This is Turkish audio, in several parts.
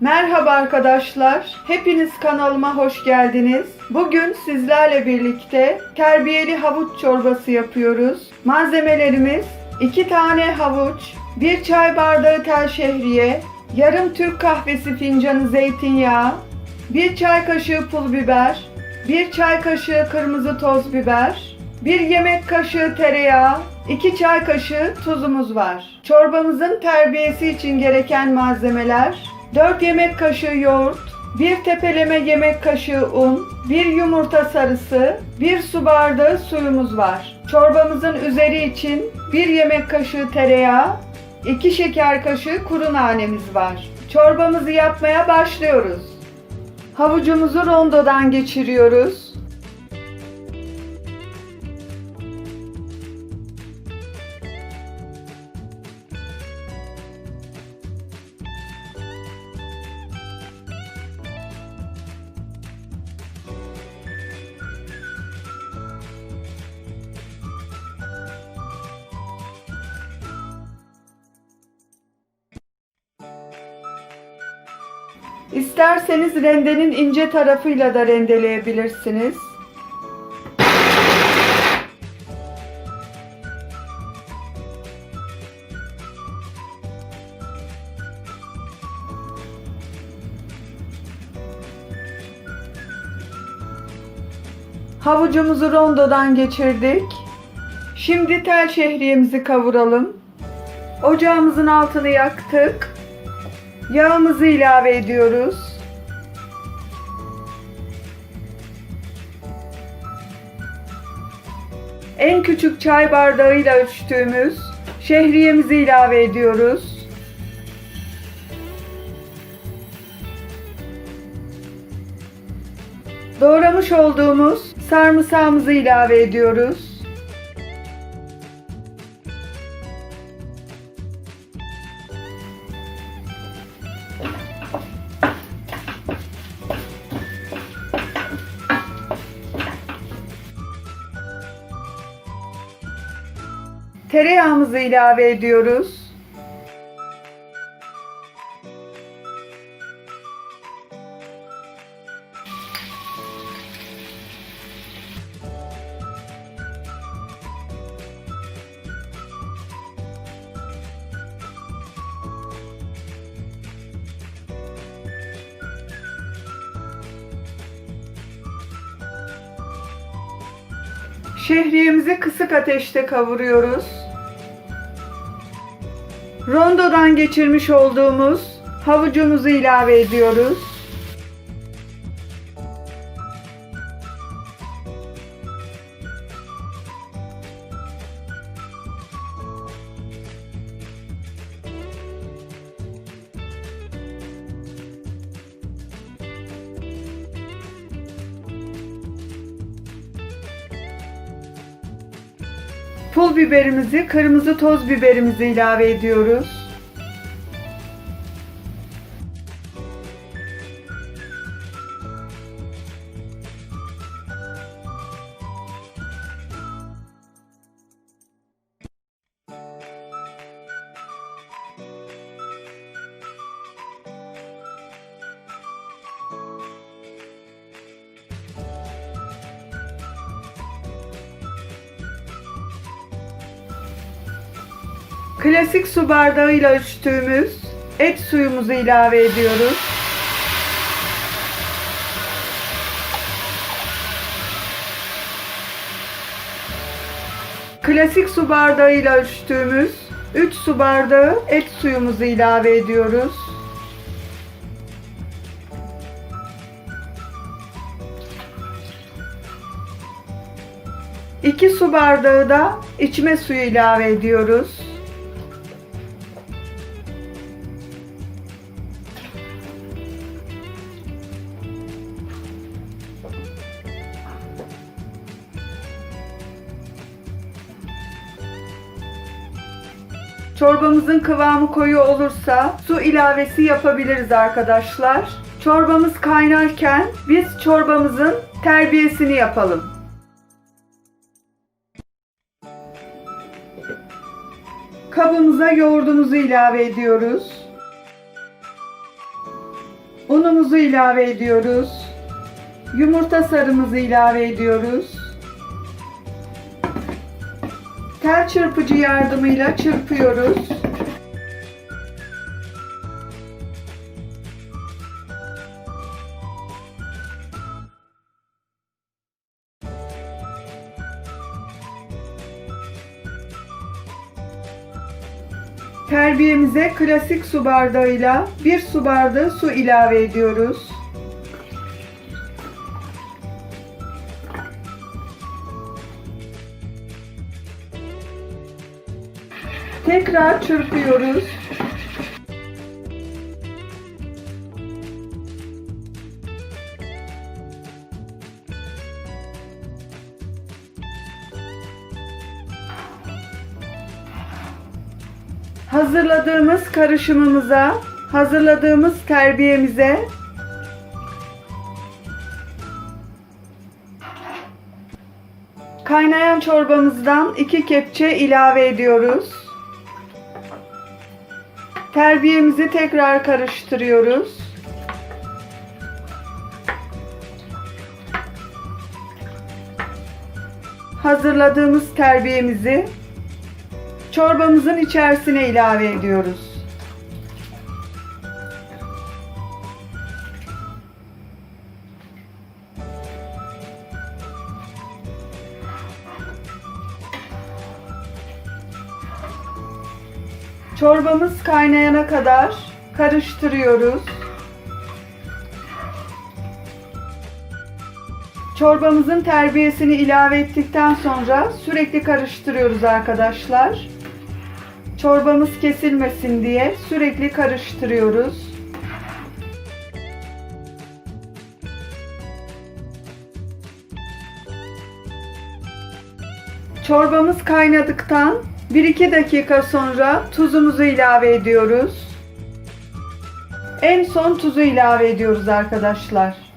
Merhaba arkadaşlar. Hepiniz kanalıma hoş geldiniz. Bugün sizlerle birlikte terbiyeli havuç çorbası yapıyoruz. Malzemelerimiz 2 tane havuç, 1 çay bardağı tel şehriye, yarım Türk kahvesi fincanı zeytinyağı, 1 çay kaşığı pul biber, 1 çay kaşığı kırmızı toz biber, 1 yemek kaşığı tereyağı, 2 çay kaşığı tuzumuz var. Çorbamızın terbiyesi için gereken malzemeler 4 yemek kaşığı yoğurt, 1 tepeleme yemek kaşığı un, 1 yumurta sarısı, 1 su bardağı suyumuz var. Çorbamızın üzeri için 1 yemek kaşığı tereyağı, 2 şeker kaşığı kuru nanemiz var. Çorbamızı yapmaya başlıyoruz. Havucumuzu rondodan geçiriyoruz. İsterseniz rendenin ince tarafıyla da rendeleyebilirsiniz. Havucumuzu rondodan geçirdik. Şimdi tel şehriyemizi kavuralım. Ocağımızın altını yaktık. Yağımızı ilave ediyoruz. En küçük çay bardağıyla ölçtüğümüz şehriyemizi ilave ediyoruz. Doğramış olduğumuz sarımsağımızı ilave ediyoruz. Tereyağımızı ilave ediyoruz. Şehriyemizi kısık ateşte kavuruyoruz. Rondodan geçirmiş olduğumuz havucumuzu ilave ediyoruz. Pul biberimizi, kırmızı toz biberimizi ilave ediyoruz. Klasik su bardağıyla ölçtüğümüz et suyumuzu ilave ediyoruz. Klasik su bardağıyla ölçtüğümüz 3 su bardağı et suyumuzu ilave ediyoruz. İki su bardağı da içme suyu ilave ediyoruz. Çorbamızın kıvamı koyu olursa su ilavesi yapabiliriz arkadaşlar. Çorbamız kaynarken biz çorbamızın terbiyesini yapalım. Kabımıza yoğurdumuzu ilave ediyoruz. Unumuzu ilave ediyoruz. Yumurta sarımızı ilave ediyoruz. Tel çırpıcı yardımıyla çırpıyoruz. Terbiyemize klasik su bardağıyla bir su bardağı su ilave ediyoruz. Tekrar çırpıyoruz. Hazırladığımız karışımımıza, hazırladığımız terbiyemize kaynayan çorbamızdan iki kepçe ilave ediyoruz. Terbiyemizi tekrar karıştırıyoruz. Hazırladığımız terbiyemizi çorbamızın içerisine ilave ediyoruz. Çorbamız kaynayana kadar karıştırıyoruz. Çorbamızın terbiyesini ilave ettikten sonra sürekli karıştırıyoruz arkadaşlar. Çorbamız kesilmesin diye sürekli karıştırıyoruz. Çorbamız kaynadıktan 1-2 dakika sonra tuzumuzu ilave ediyoruz. En son tuzu ilave ediyoruz arkadaşlar.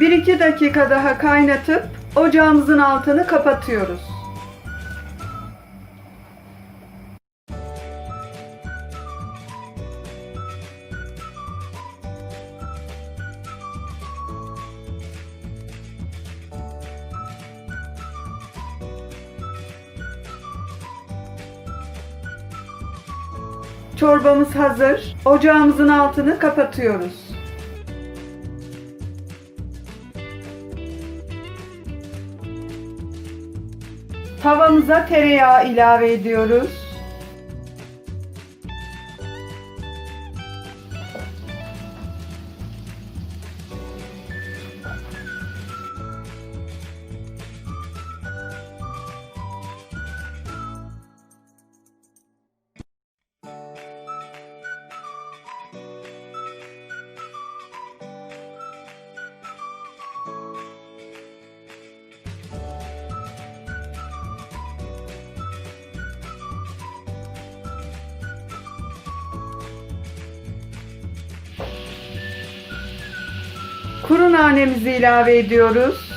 Bir iki dakika daha kaynatıp ocağımızın altını kapatıyoruz. Çorbamız hazır. Ocağımızın altını kapatıyoruz. Tavamıza tereyağı ilave ediyoruz. Kuru nanemizi ilave ediyoruz.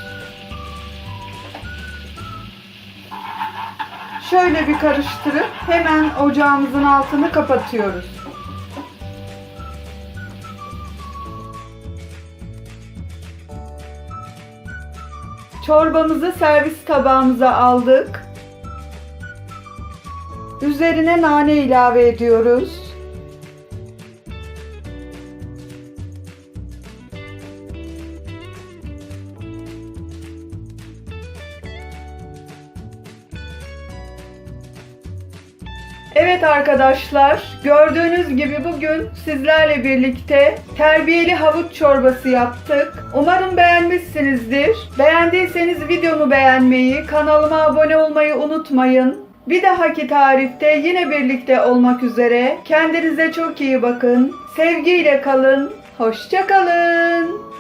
Şöyle bir karıştırıp hemen ocağımızın altını kapatıyoruz. Çorbamızı servis tabağımıza aldık. Üzerine nane ilave ediyoruz. Evet arkadaşlar, gördüğünüz gibi bugün sizlerle birlikte terbiyeli havuç çorbası yaptık. Umarım beğenmişsinizdir. Beğendiyseniz videomu beğenmeyi, kanalıma abone olmayı unutmayın. Bir dahaki tarifte yine birlikte olmak üzere. Kendinize çok iyi bakın. Sevgiyle kalın. Hoşça kalın.